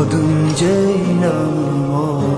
Adın Ceylan olsun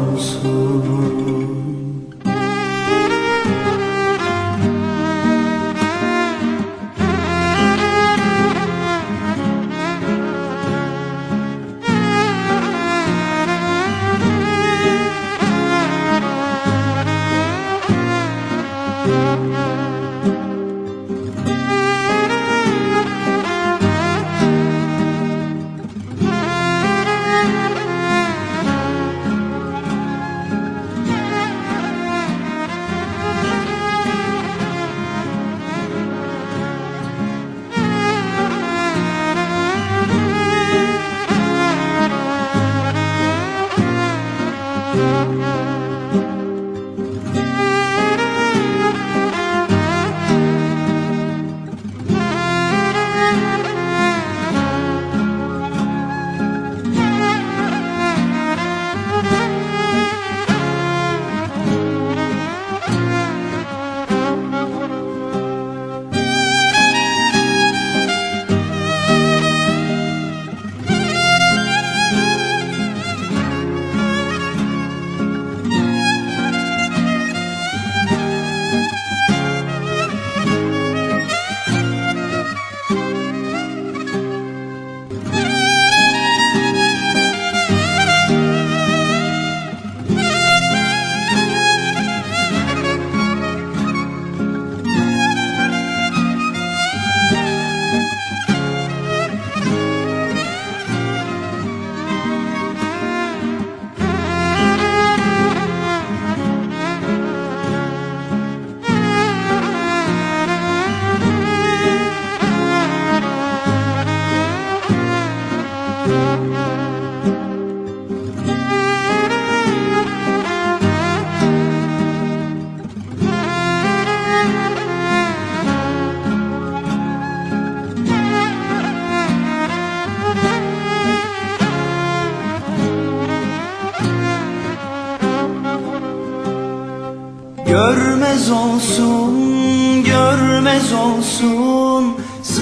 Görmez olsun, görmez olsun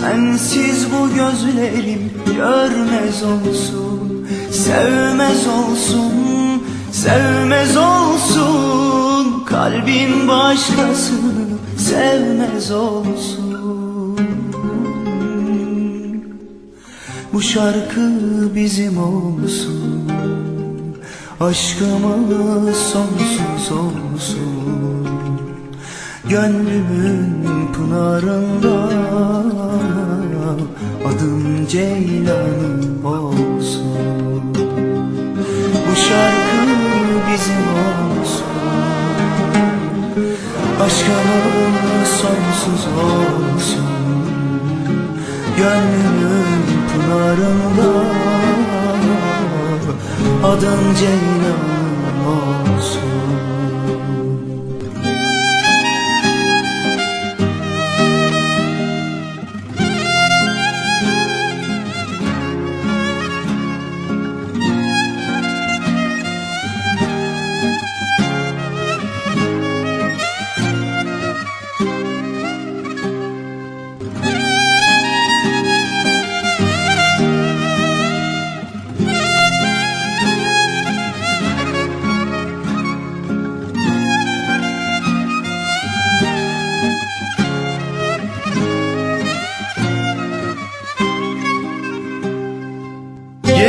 Sensiz bu gözlerim görmez olsun Sevmez olsun, sevmez olsun. Kalbin başkasını sevmez olsun. Bu şarkı bizim olsun Aşkımız sonsuz olsun. Gönlümün pınarında Adım Ceylanım olsun. Bu şarkı bizim olsun. Aşkımız sonsuz olsun. Gönlümün pınarında Adın Ceylan olsun